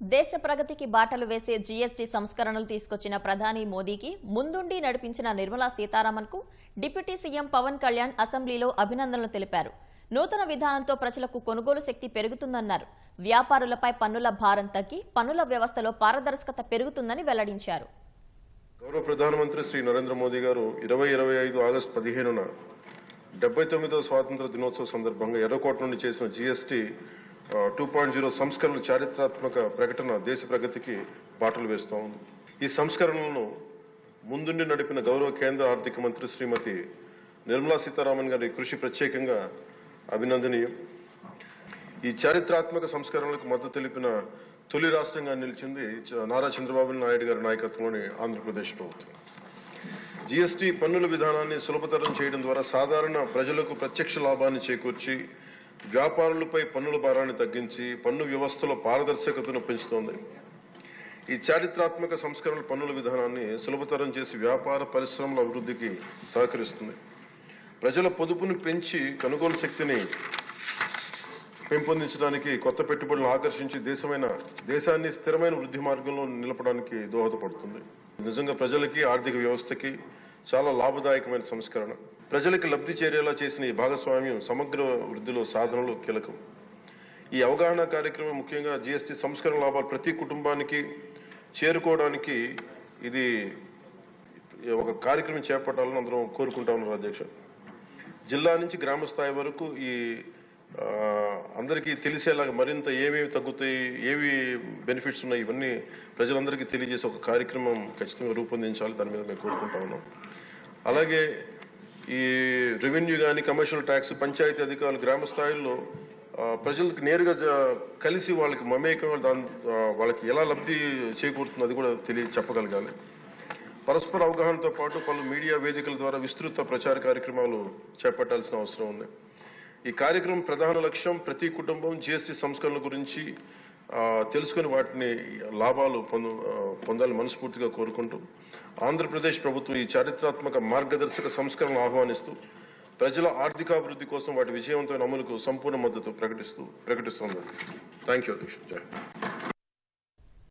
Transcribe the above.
దేశ ప్రగతికి బాటలు వేసే జీఎస్టీ సంస్కరణలు తీసుకొచ్చిన ప్రధాని మోదీకి ముందుండి నడిపించిన నిర్మలా సీతారామన్కు డిప్యూటీ సీఎం పవన్ కళ్యాణ్ అసెంబ్లీలో అభినందనలు తెలిపారు. నూతన విధానంతో ప్రజలకు కొనుగోలు శక్తి పెరుగుతుందన్నారు. వ్యాపారులపై పన్నుల భారం తగ్గి పన్నుల వ్యవస్థలో పారదర్శకత పెరుగుతుందని వెల్లడించారు. గౌరవ ప్రధానమంత్రి శ్రీ నరేంద్ర మోదీ గారు ఇరవై ఇరవై ఐదు ఆగస్టు పదిహేనున డెబ్బై తొమ్మిదవ స్వాతంత్ర దినోత్సవ సందర్భంగా ఎర్రకోట నుండి చేసిన జీఎస్టీ టూ పాయింట్ జీరో సంస్కరణలు చారిత్రాత్మక ప్రకటన దేశ ప్రగతికి బాటలు వేస్తూ ఉంది. ఈ సంస్కరణలను ముందుండి నడిపిన గౌరవ కేంద్ర ఆర్థిక మంత్రి శ్రీమతి నిర్మలా సీతారామన్ గారి కృషి ప్రత్యేకంగా అభినందనీయం. ఈ చారిత్రాత్మక సంస్కరణలకు మద్దతు తెలిపిన తొలి రాష్ట్రంగా నిలిచింది నారా చంద్రబాబు నాయుడు గారి నాయకత్వంలోని ఆంధ్రప్రదేశ్ ప్రభుత్వం. జీఎస్టీ పన్నుల విధానాన్ని సులభతరం చేయడం ద్వారా సాధారణ ప్రజలకు ప్రత్యక్ష లాభాన్ని చేకూర్చి వ్యాపారులపై పన్నుల భారాన్ని తగ్గించి పన్ను వ్యవస్థలో పారదర్శకతను పెంచుతోంది. ఈ చారిత్రాత్మక సంస్కరణల పన్నుల విధానాన్ని సులభతరం చేసి వ్యాపార పరిశ్రమల అభివృద్ధికి సహకరిస్తుంది. ప్రజల పొదుపును పెంచి కొనుగోలు శక్తిని పెంపొందించడానికి కొత్త పెట్టుబడులను ఆకర్షించి దేశమైన దేశాన్ని స్థిరమైన వృద్ధి మార్గంలో నిలపడానికి దోహదపడుతుంది. నిజంగా ప్రజలకి ఆర్థిక వ్యవస్థకి చాలా లాభదాయకమైన సంస్కరణ. ప్రజలకు లబ్ధి చేరేలా చేసిన ఈ భాగస్వామ్యం సమగ్ర వృద్ధిలో సాధనలో కీలకం. ఈ అవగాహన కార్యక్రమం ముఖ్యంగా జీఎస్టీ సంస్కరణ లాభాలు ప్రతి కుటుంబానికి చేరుకోవడానికి ఇది ఒక కార్యక్రమం చేపట్టాలని అందరం కోరుకుంటా ఉన్నారు అధ్యక్ష జిల్లా నుంచి గ్రామ స్థాయి వరకు ఈ అందరికీ తెలిసేలాగా మరింత ఏమేమి తగ్గుతాయి ఏవి బెనిఫిట్స్ ఉన్నాయి ఇవన్నీ ప్రజలందరికీ తెలియజేసే ఒక కార్యక్రమం ఖచ్చితంగా రూపొందించాలి. దాని మీద మేము కోరుకుంటా ఉన్నాం. అలాగే ఈ రెవెన్యూ కానీ కమర్షియల్ ట్యాక్స్ పంచాయతీ అధికారులు గ్రామ స్థాయిల్లో ప్రజలకు నేరుగా కలిసి వాళ్ళకి మమేకం దాని వాళ్ళకి ఎలా లబ్ధి చేకూరుతుంది అది కూడా తెలియ చెప్పగలగాలి. పరస్పర అవగాహనతో పాటు పలు మీడియా వేదికల ద్వారా విస్తృత ప్రచార కార్యక్రమాలు చేపట్టాల్సిన అవసరం ఉంది. ఈ కార్యక్రమం ప్రధాన లక్ష్యం ప్రతి కుటుంబం జిఎస్టీ సంస్కరణల గురించి తెలుసుకుని వాటిని లాభాలు పొందు పొందాలని మనస్ఫూర్తిగా కోరుకుంటూ ఆంధ్రప్రదేశ్ ప్రభుత్వం ఈ చారిత్రాత్మక మార్గదర్శక సంస్కరణలు ఆహ్వానిస్తూ ప్రజల ఆర్థికాభివృద్ధి కోసం వాటి విజయవంతమైన అమలుకు సంపూర్ణ మద్దతు ప్రకటిస్తూ ప్రకటిస్తోంది. థ్యాంక్ యూ అధ్యక్ష